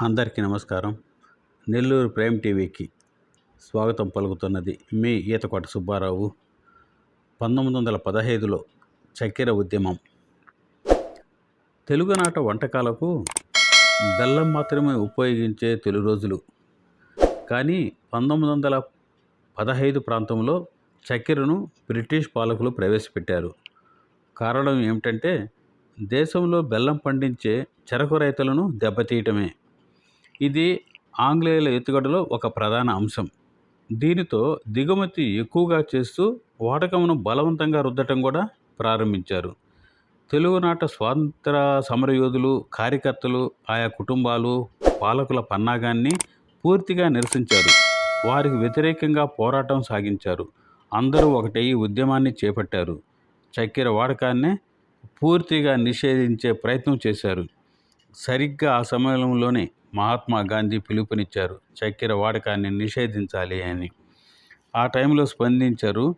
అందరికీ నమస్కారం. నెల్లూరు ప్రేమ్ టీవీకి స్వాగతం పలుకుతున్నది మీ ఈతకోట సుబ్బారావు. పంతొమ్మిది వందల పదహైదులో చక్కెర ఉద్యమం. తెలుగునాట వంటకాలకు బెల్లం మాత్రమే ఉపయోగించే తొలి రోజులు. కానీ పంతొమ్మిది వందల పదహైదు ప్రాంతంలో చక్కెరను బ్రిటిష్ పాలకులు ప్రవేశపెట్టారు. కారణం ఏమిటంటే దేశంలో బెల్లం పండించే చెరకు రైతులను దెబ్బతీయటమే. ఇది ఆంగ్లేయుల ఎత్తుగడలో ఒక ప్రధాన అంశం. దీనితో దిగుమతి ఎక్కువగా చేస్తూ వాడకమును బలవంతంగా రుద్దటం కూడా ప్రారంభించారు. తెలుగునాట స్వాతంత్ర సమరయోధులు కార్యకర్తలు ఆయా కుటుంబాలు పాలకుల పన్నాగాన్ని పూర్తిగా నిరసించారు. వారికి వ్యతిరేకంగా పోరాటం సాగించారు. అందరూ ఒకటే ఈ ఉద్యమాన్ని చేపట్టారు. చక్కెర వాడకాన్ని పూర్తిగా నిషేధించే ప్రయత్నం చేశారు. సరిగ్గా ఆ సమయంలోనే మహాత్మా గాంధీ పిలుపునిచ్చారు. చక్కెర వాడకాన్ని నిషేధించాలి అని. ఆ టైంలో స్పందించారు.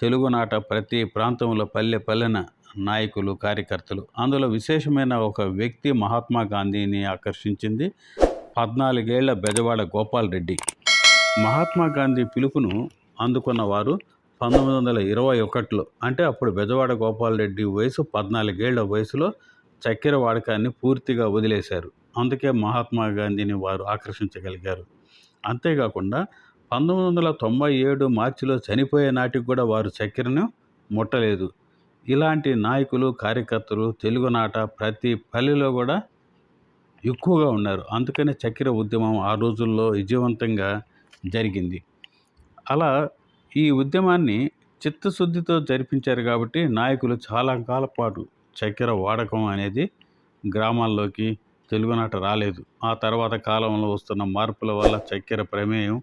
తెలుగునాట ప్రతి ప్రాంతంలో పల్లె పల్లెన నాయకులు కార్యకర్తలు. అందులో విశేషమైన ఒక వ్యక్తి మహాత్మా గాంధీని ఆకర్షించింది పద్నాలుగేళ్ళ బెజవాడ గోపాల్ రెడ్డి. మహాత్మా గాంధీ పిలుపును అందుకున్న వారు పంతొమ్మిది వందల ఇరవై ఒకటిలో అంటే అప్పుడు బెజవాడ గోపాల్ రెడ్డి వయసు పద్నాలుగేళ్ళ వయసులో చక్కెర వాడకాన్ని పూర్తిగా వదిలేశారు. అందుకే మహాత్మా గాంధీని వారు ఆకర్షించగలిగారు. అంతేకాకుండా పంతొమ్మిది వందల తొంభై ఏడు మార్చిలో చనిపోయే నాటికి కూడా వారు చక్కెరను ముట్టలేదు. ఇలాంటి నాయకులు కార్యకర్తలు తెలుగునాట ప్రతి పల్లెలో కూడా ఎక్కువగా ఉన్నారు. అందుకనే చక్కెర ఉద్యమం ఆ రోజుల్లో విజయవంతంగా జరిగింది. అలా ఈ ఉద్యమాన్ని చిత్తశుద్ధితో జరిపించారు కాబట్టి నాయకులు చాలా కాలం పాటు చక్కెర వాడకం అనేది గ్రామాల్లోకి తెలుగునాట రాలేదు. ఆ తర్వాత కాలంలో వస్తున్న మార్పుల వల్ల చక్కెర ప్రమేయం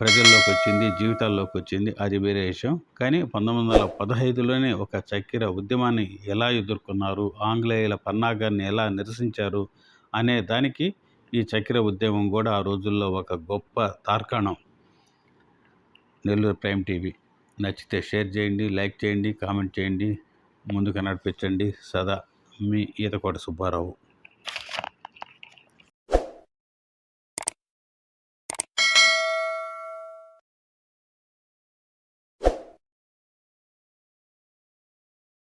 ప్రజల్లోకి వచ్చింది జీవితాల్లోకి వచ్చింది అది వేరే విషయం. కానీ పంతొమ్మిది వందల పదహైదులోనే ఒక చక్కెర ఉద్యమాన్ని ఎలా ఎదుర్కొన్నారు? ఆంగ్లేయుల పన్నాగాన్ని ఎలా నిరసించారు? అనే దానికి ఈ చక్కెర ఉద్యమం కూడా ఆ రోజుల్లో ఒక గొప్ప తార్కాణం. Nellore prime TV. నచ్చితే షేర్ చేయండి లైక్ చేయండి కామెంట్ చేయండి. ముందుకు నడిపించండి. సదా మీ ఈతకోట సుబ్బారావు.